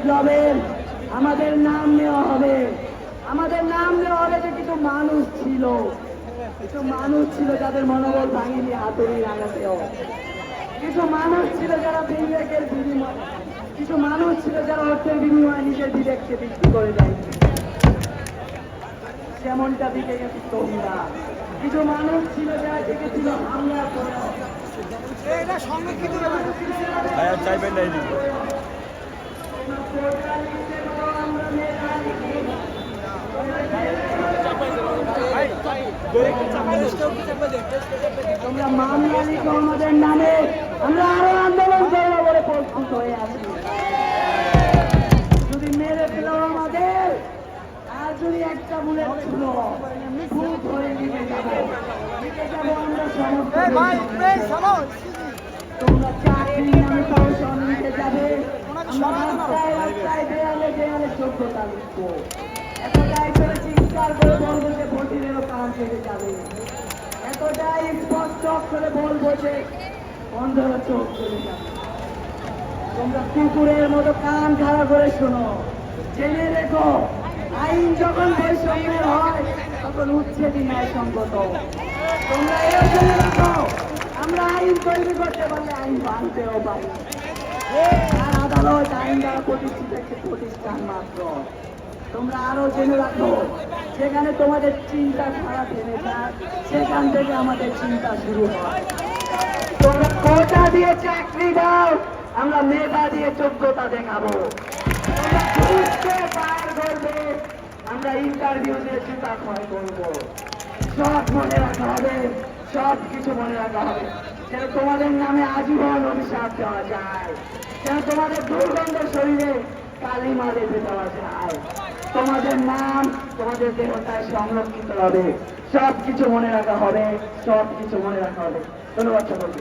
বিপ্লবের আমাদের নাম নেওয়া হবে। আমাদের নাম নেওয়া হবে যে কিছু মানুষ ছিল। কিছু মানুষ ছিল যাদের মনোবল ভাঙিনি হাতুড়ি রাঙাতেও কিছু মানুষ ছিল যারা বিবেকের বিনিময় কিছু মানুষ ছিল যারা অর্থের বিনিময়ে নিজের বিবেককে বিক্রি করে দেয়। যেমনটা দিকে গেছে তোমরা। কিছু মানুষ ছিল যারা দেখেছিল হামলা করে। চাইবেন না তোমরা মামলা আমাদের নামে আমরা আরও আন্দোলন করব বলে প্রস্তুত হয়ে আছি। যদি মেরে ফেল আমাদের আর যদি একটা বুলেট ছিল খুব হয়ে নিয়ে যাব। নিতে যাব আমরা সমস্ত তোমরা চাকরি নামে কৌশল নিতে যাবে। আমরা রাস্তায় রাস্তায় দেয়ালে দেয়ালে যোগ্যতা লিখব। এতটাই স্পষ্ট করে বলব যে বন্ধেরও চোখ তোমরা কুকুরের মতো কান খাড়া করে শোনো। জেনে রেখো, আইন যখন বৈষম্যের হয়, তখন উচ্ছেদই ন্যায়সঙ্গত। তোমরা এও জেনে রাখো, আমরা আইন তৈরি করতে পারলে আইন ভাঙতেও পারি। আর আদালত আইন দ্বারা প্রতিষ্ঠিত একটি প্রতিষ্ঠান মাত্র। তোমরা আরও জেনে রাখো, যেখানে তোমাদের চিন্তা খারাপ হেরে যায়, সেখান থেকে আমাদের চিন্তা শুরু হয়। তোমরা কোটা দিয়ে চাকরি দাও, আমরা মেধা দিয়ে যোগ্যতা দেখাবো। তোমরা আমরা ইন্টারভিউ দিয়ে জুতা ক্ষয় করব। সব মনে রাখা হবে, সব কিছু মনে রাখা হবে। যেন তোমাদের নামে আজীবন অভিশাপ দেওয়া যায়, যেন তোমাদের দুর্গন্ধ শরীরে কালী মা রেখে দেওয়া যায় তোমাদের নাম তোমাদের দেহতায় সংরক্ষিত হবে। সব কিছু মনে রাখা হবে সব কিছু মনে রাখা হবে। ধন্যবাদ সকলকে।